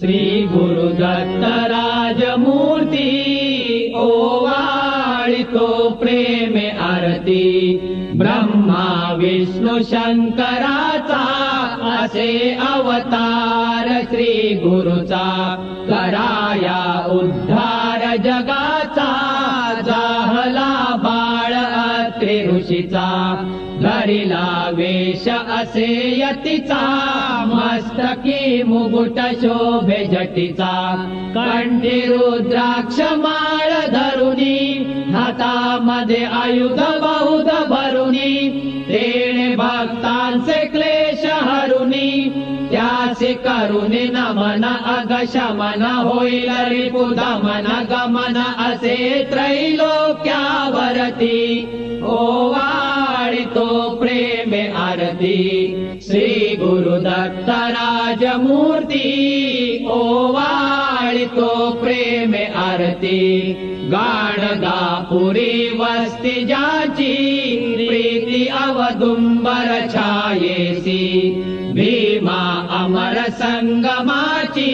श्री गुरुदत्त राजमूर्ती ओवाळितो प्रेमे आरती. ब्रह्मा विष्णू शंकराचा असे अवतार श्री गुरुचा. कराया उद्धार जगाचा जाहला बाळ ऋषीचा वेश असे यतीचा मस्तकी मुकुट शोभे जटीचा कंठी रुद्राक्ष माळ धरुनी हातामध्ये आयुध बहुध भरुनी तेणे भक्तांचे क्लेश हरुनी त्याचे करुणे नमन अगशमन होईल रिपुदमन गमन असे त्रैलोक्यावरती. ओवाळितो प्रेमे आरती। श्री गुरुदत्त राजमूर्ती ओवाळितो प्रेमे आरती। गाणगापुरी वस्ती जाची। प्रीती अवदुंबर छायेसी। भीमा अमर संगमाची।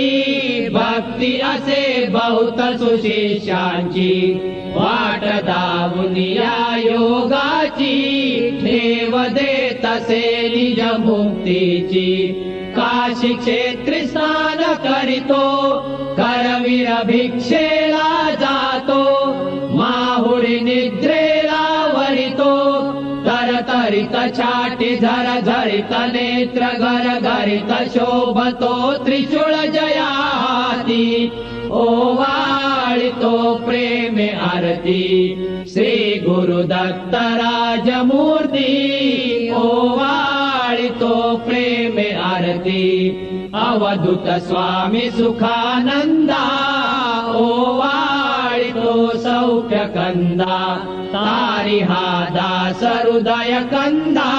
भक्ती असे बहुत सुशिष्यांची। वाट दावुनिया योगाची मुक्तीची काशी क्षेत्री स्नान करीतो करवीर भिक्षेला जातो माहुडी निद्रेला वरितो। तरतरित छाटी झर झरित नेत्र घर गरित शोभतो त्रिशूळ जयाती ओवाळितो प्रेमे आरती श्री गुरुदत्त ओवाळितो प्रेमे आरती। अवधूत स्वामी सुखानंदा ओवाळितो सौख्य कंदा तारी हा दास हृदय कंदा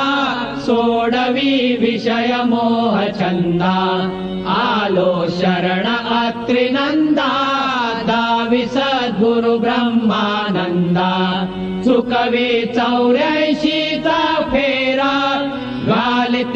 सोडवी विषय मोह छंदा आलो शरण अत्रिनंदा दावी सद्गुरु चुकवी चौऱ्याऐंशीचा फेरा